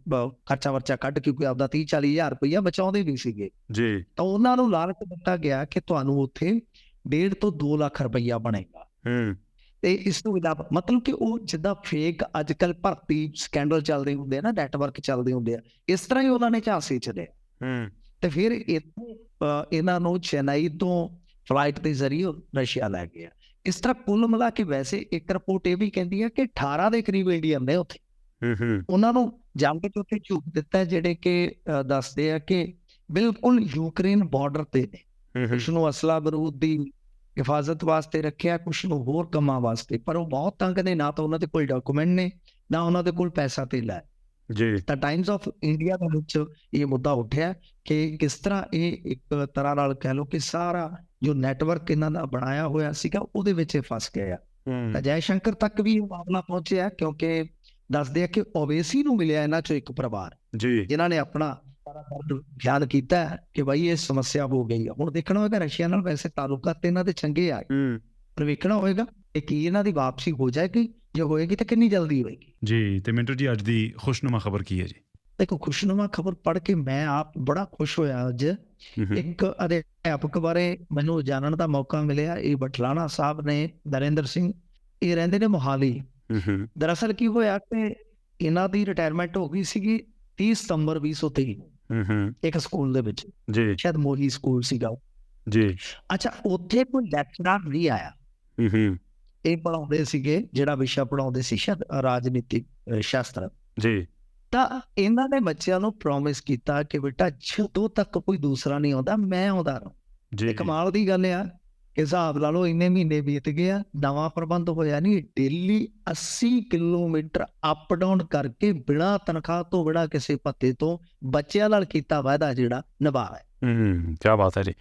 B: ਖਰਚਾ ਵਰਚਾ ਕੱਢ ਕੇ ਕੋਈ ਆਪਦਾ 30 40 ਹਜ਼ਾਰ ਰੁਪਈਆ ਬਚਾਉਂਦੇ ਵੀ ਸੀਗੇ।
A: ਜੀ।
B: ਤਾਂ ਉਹਨਾਂ ਨੂੰ ਲਾਲਚ ਦਿੱਤਾ ਗਿਆ ਕਿ ਤੁਹਾਨੂੰ ਉੱਥੇ 1.5 ਤੋਂ 2 ਲੱਖ ਰੁਪਈਆ ਬਣੇਗਾ।
A: ਹੂੰ।
B: ਤੇ ਇਸ ਤੋਂ ਇਲਾਵਾ ਮਤਲਬ ਕਿ ਉਹ ਜਿੱਦਾਂ ਫੇਕ ਅੱਜਕੱਲ ਭਰਤੀ ਸਕੈਂਡਲ ਚੱਲਦੇ ਹੁੰਦੇ ਆ ਨਾ ਨੈਟਵਰਕ ਚੱਲਦੇ ਹੁੰਦੇ ਆ ਇਸ ਤਰ੍ਹਾਂ ਹੀ ਉਹਨਾਂ ਨੇ ਝਾਂਸੇ ਚਲੇ
A: ਹੂੰ।
B: ਤੇ ਫਿਰ ਇੱਥੋਂ ਇਹਨਾਂ ਨੂੰ ਚੇਨਈ ਤੋਂ ਫਲਾਈਟ ਦੇ ਜ਼ਰੀਏ ਰਸ਼ੀਆ ਲੈ ਗਿਆ ਇਸ ਤਰ੍ਹਾਂ ਕੁੱਲ ਮਿਲਾ ਕੇ ਵੈਸੇ ਇੱਕ ਰਿਪੋਰਟ ਇਹ ਵੀ ਕਹਿੰਦੀ ਹੈ ਕਿ 18 ਦੇ ਕਰੀਬ ਇੰਡੀਅਨ ਨੇ ਉੱਥੇ।
A: ਹੂੰ ਹੂੰ।
B: ਉਹਨਾਂ ਨੂੰ ਜੰਗ ਚ ਉੱਥੇ ਝੂਕ ਦਿੱਤਾ ਜਿਹੜੇ ਕਿ ਦੱਸਦੇ ਆ ਕਿ ਬਿਲਕੁਲ ਯੂਕਰੇਨ ਬਾਰਡਰ ਤੇ ਨੇ। ਕੁਛ ਨੂੰ ਅਸਲਾ ਬਰੂਦ ਦੀ ਹਿਫਾਜ਼ਤ ਵਾਸਤੇ ਰੱਖਿਆ ਕੁਛ ਨੂੰ ਹੋਰ ਕੰਮਾਂ ਵਾਸਤੇ। ਪਰ ਉਹ ਬਹੁਤ ਤੰਗ ਨੇ ਨਾ ਤਾਂ ਉਹਨਾਂ ਦੇ ਕੋਲ ਡਾਕੂਮੈਂਟ ਨੇ ਨਾ ਉਹਨਾਂ ਦੇ ਕੋਲ ਪੈਸਾ ਧੇਲਾ ਹੈ
A: ਜੀ।
B: ਤਾਂ ਟਾਈਮਜ਼ ਆਫ ਇੰਡੀਆ ਦੇ ਵਿੱਚ ਇਹ ਮੁੱਦਾ ਉੱਠਿਆ ਕਿ ਕਿਸ ਤਰ੍ਹਾਂ ਇਹ ਇੱਕ ਤਰ੍ਹਾਂ ਨਾਲ ਕਹਿ ਲਓ ਕਿ ਸਾਰਾ ਜੋ ਨੈਟਵਰਕ ਇਹਨਾਂ ਦਾ ਬਣਾਇਆ ਹੋਇਆ ਸੀਗਾ ਉਹਦੇ ਵਿੱਚ ਫਸ ਗਿਆ ਤਾਂ ਜੈ ਸ਼ੰਕਰ ਤੱਕ ਵੀ ਇਹ ਮਾਮਲਾ ਪਹੁੰਚਿਆ ਕਿਉਂਕਿ ਦੱਸਦੇ ਆ ਕਿ ਓਵੇਸੀ ਨੂੰ ਮਿਲਿਆ ਇਹਨਾਂ ਚੋਂ ਇੱਕ ਪਰਿਵਾਰ
A: ਜੀ।
B: ਜਿਨ੍ਹਾਂ ਨੇ ਆਪਣਾ ਬਿਆਨ ਕੀਤਾ ਕਿ ਭਾਈ ਇਹ ਸਮੱਸਿਆ ਹੋ ਗਈ ਹੈ ਹੁਣ ਦੇਖਣਾ ਹੋਏਗਾ ਰਸ਼ੀਆ ਨਾਲ ਵੈਸੇ ਤਾਲੁਕਾਤ ਤੇ ਇਹਨਾਂ ਦੇ ਚੰਗੇ ਆ
A: ਹੂੰ।
B: ਪਰ ਵੇਖਣਾ ਹੋਏਗਾ ਕਿ ਕੀ ਇਹਨਾਂ ਦੀ ਵਾਪਸੀ ਹੋ ਜਾਏਗੀ ਜੇ ਹੋਏਗੀ ਤਾਂ ਕਿੰਨੀ ਜਲਦੀ ਹੋਏਗੀ?
A: ਜੀ ਤੇ ਮਿੰਟੂ ਜੀ ਅੱਜ ਦੀ ਖੁਸ਼ਨੁਮਾ ਖਬਰ ਕੀ ਹੈ ਜੀ?
B: ਦੇਖੋ ਖੁਸ਼ਨੁਮਾ ਖਬਰ ਪੜ੍ਹ ਕੇ ਮੈਂ ਆਪ ਬੜਾ ਖੁਸ਼ ਹੋਇਆ ਅੱਜ। ਇੱਕ ਅਧਿਆਪਕ ਬਾਰੇ ਮੈਨੂੰ ਜਾਣਨ ਦਾ ਮੌਕਾ ਮਿਲਿਆ ਇਹ ਬਠਲਾਣਾ ਸਾਹਿਬ ਨੇ ਨਰਿੰਦਰ ਸਿੰਘ ਇਹ ਰਹਿੰਦੇ ਨੇ ਮੋਹਾਲੀ। ਦਰਅਸਲ ਕੀ ਹੋਇਆ ਕਿ ਇਹਨਾਂ ਦੀ ਰਿਟਾਇਰਮੈਂਟ ਹੋ ਗਈ ਸੀਗੀ 30 ਸਤੰਬਰ 2023
A: ਹੂੰ ਹੂੰ,
B: ਇੱਕ ਸਕੂਲ ਦੇ ਵਿੱਚ।
A: ਜੀ।
B: ਸ਼ਾਇਦ ਮੋਹੀ ਸਕੂਲ ਸੀਗਾ।
A: ਜੀ।
B: ਅੱਛਾ ਉੱਥੇ ਕੋਈ ਲੈਕਚਰਰ ਨਹੀਂ ਆਇਆ। ਇਹ ਪੜਾਉਂਦੇ ਸੀਗੇ ਜਿਹੜਾ ਵਿਸ਼ਾ ਪੜਾਉਂਦੇ ਸੀ ਰਾਜਨੀਤਿਕ ਸ਼ਾਸਤਰ।
A: ਜੀ।
B: ਤਾਂ ਇਹਨਾਂ ਨੇ ਬੱਚਿਆਂ ਨੂੰ ਪ੍ਰੋਮਿਸ ਕੀਤਾ ਕਿ ਬੇਟਾ ਜਦੋਂ ਤੱਕ ਕੋਈ ਦੂਸਰਾ ਨਹੀਂ ਆਉਂਦਾ ਮੈਂ ਆਉਂਦਾ ਰਹਾਂ।
A: ਜੀ।
B: ਕਮਾਲ ਦੀ ਗੱਲ ਆ ਕਿ ਹਿਸਾਬ ਲਾ ਲਓ ਇੰਨੇ ਮਹੀਨੇ ਬੀਤ ਗਏ ਆ ਨਵਾਂ ਪ੍ਰਬੰਧ ਹੋਇਆ ਨਹੀਂ ਡੇਲੀ 80 ਕਿਲੋਮੀਟਰ ਅਪ ਡਾਊਨ ਕਰਕੇ ਬਿਨਾਂ ਤਨਖਾਹ ਤੋਂ ਬਿਨਾਂ ਕਿਸੇ ਭੱਤੇ ਤੋਂ ਬੱਚਿਆਂ ਨਾਲ ਕੀਤਾ ਵਾਅਦਾ ਜਿਹੜਾ ਨਿਭਾ ਹੈ
A: ਹੂੰ ਕੀ ਬਾਤ ਹੈ ਜੀ।